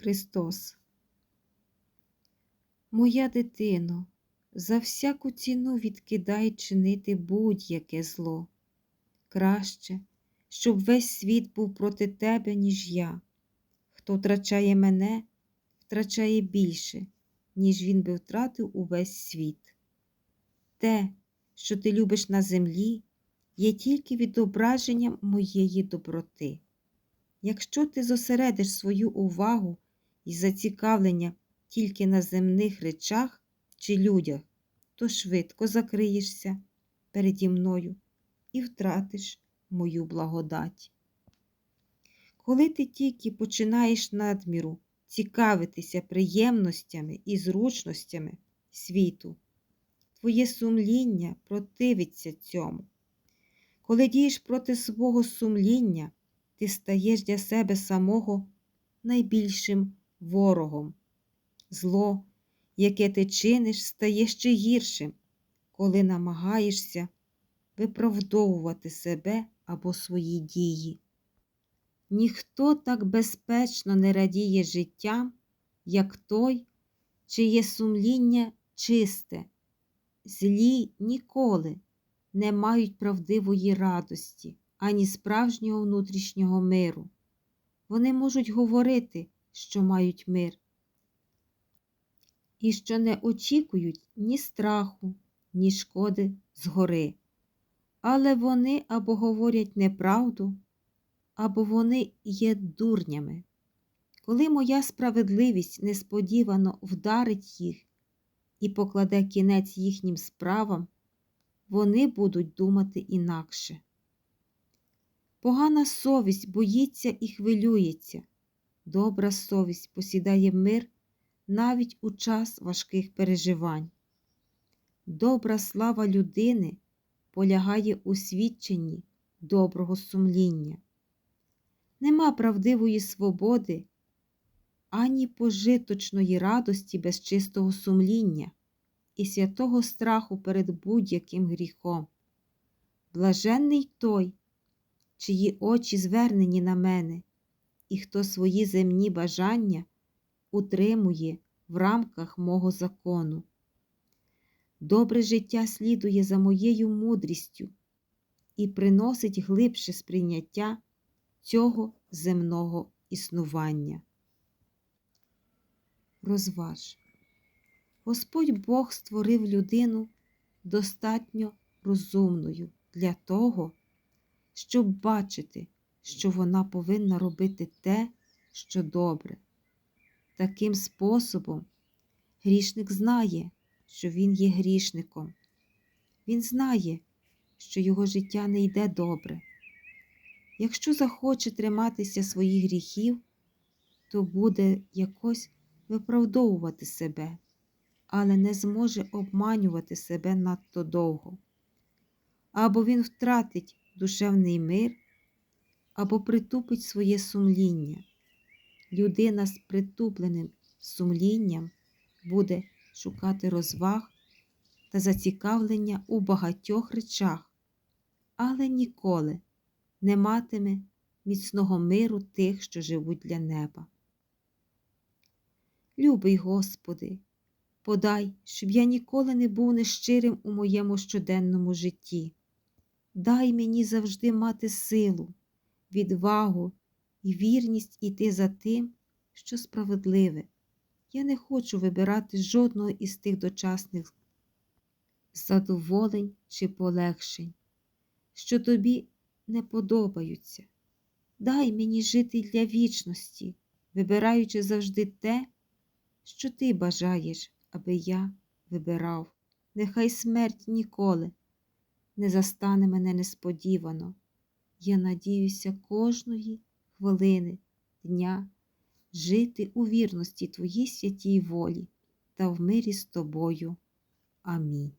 Христос. Моя дитино, за всяку ціну відкидай чинити будь-яке зло. Краще, щоб весь світ був проти тебе, ніж я. Хто втрачає мене, втрачає більше, ніж він би втратив увесь світ. Те, що ти любиш на землі, є тільки відображенням моєї доброти. Якщо ти зосередиш свою увагу і зацікавлення тільки на земних речах чи людях, то швидко закриєшся переді мною і втратиш мою благодать. Коли ти тільки починаєш надміру цікавитися приємностями і зручностями світу, твоє сумління противиться цьому. Коли дієш проти свого сумління, ти стаєш для себе самого найбільшим ворогом. Зло, яке ти чиниш, стає ще гіршим, коли намагаєшся виправдовувати себе або свої дії. Ніхто так безпечно не радіє життям, як той, чиє сумління чисте, злі ніколи не мають правдивої радості, ані справжнього внутрішнього миру. Вони можуть говорити, що мають мир, і що не очікують ні страху, ні шкоди згори. Але вони або говорять неправду, або вони є дурнями. Коли моя справедливість несподівано вдарить їх і покладе кінець їхнім справам, вони будуть думати інакше. Погана совість боїться і хвилюється, добра совість посідає мир навіть у час важких переживань. Добра слава людини полягає у свідченні доброго сумління. Нема правдивої свободи ані пожиточної радості без чистого сумління і святого страху перед будь-яким гріхом. Блаженний той, чиї очі звернені на мене, і хто свої земні бажання утримує в рамках мого закону. Добре життя слідує за моєю мудрістю і приносить глибше сприйняття цього земного існування. Розваж. Господь Бог створив людину достатньо розумною для того, щоб бачити, що вона повинна робити те, що добре. Таким способом грішник знає, що він є грішником. Він знає, що його життя не йде добре. Якщо захоче триматися своїх гріхів, то буде якось виправдовувати себе, але не зможе обманювати себе надто довго. Або він втратить душевний мир, або притупить своє сумління. Людина з притупленим сумлінням буде шукати розваг та зацікавлення у багатьох речах, але ніколи не матиме міцного миру тих, що живуть для неба. Любий Господи, подай, щоб я ніколи не був нещирим у моєму щоденному житті. Дай мені завжди мати силу, відвагу і вірність іти за тим, що справедливе. Я не хочу вибирати жодного із тих дочасних задоволень чи полегшень, що тобі не подобаються. Дай мені жити для вічності, вибираючи завжди те, що ти бажаєш, аби я вибирав. Нехай смерть ніколи не застане мене несподівано. Я надіюся кожної хвилини дня жити у вірності Твоїй святій волі та в мирі з тобою. Амінь.